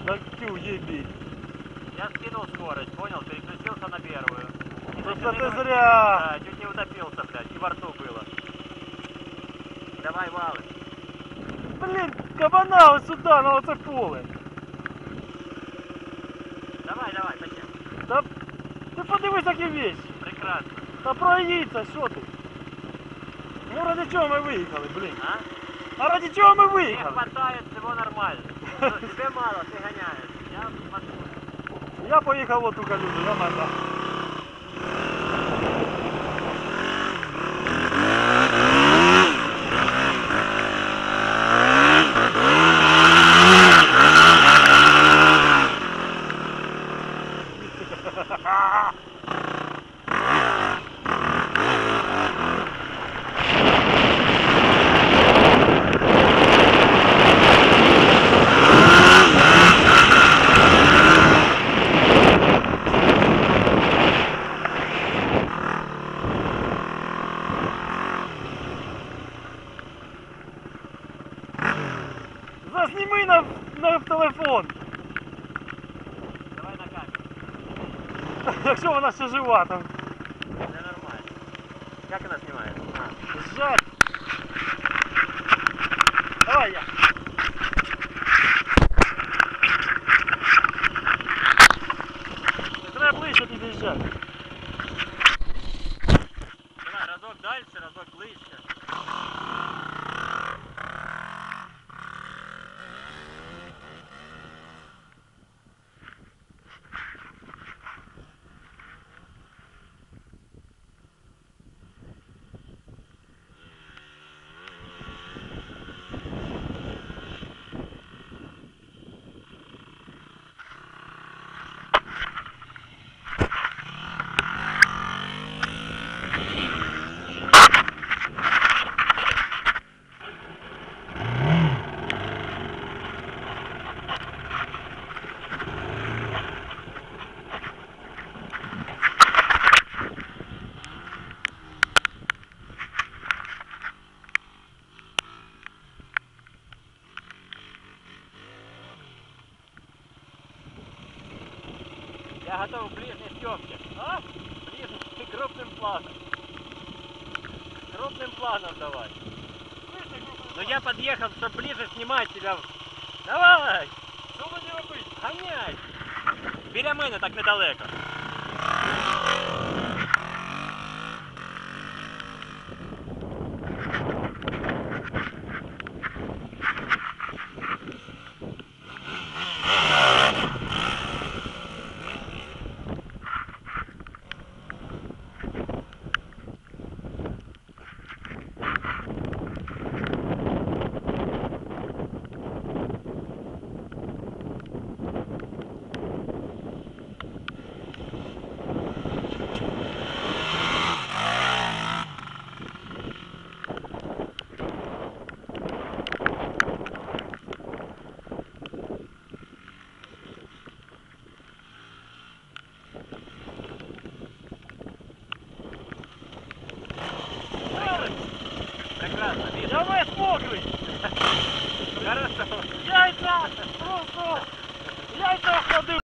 А? Я попробовал. Да тю, ебись. Я скинул скорость, понял? Переключился на первую. И Просто чуть ты не- зря. Да, чуть не утопился, блядь. И во рту было. Давай, валы. Блін, кабана ось сюди, на оце поле. Давай, давай, зачем? Та ти подивись, які вещи. Прекрасно. Та проїдься, що ти? Ну ради чого ми виїхали, блін? А? А ради чого ми Мне виїхали? хватает всего нормально. Тебе мало, ты гоняешь. Я посмотрю. Я поїхав в оту калюжу, я. Засніми на, на телефон, Давай на камеру. якщо вона ще жива там. Все нормально. Как она снимает? А. Жать. Давай я. Не Треба ближче під'їжджати. Я готов к ближней съемке. А? Ближней, крупным планом. Крупным планом давай. Ну я подъехал, чтобы ближе снимать тебя. Давай! Що мені робити? Гоняй! Біля мене так недалеко. Я весь мокрий. Хорошо. Яйця! Просто! Яйця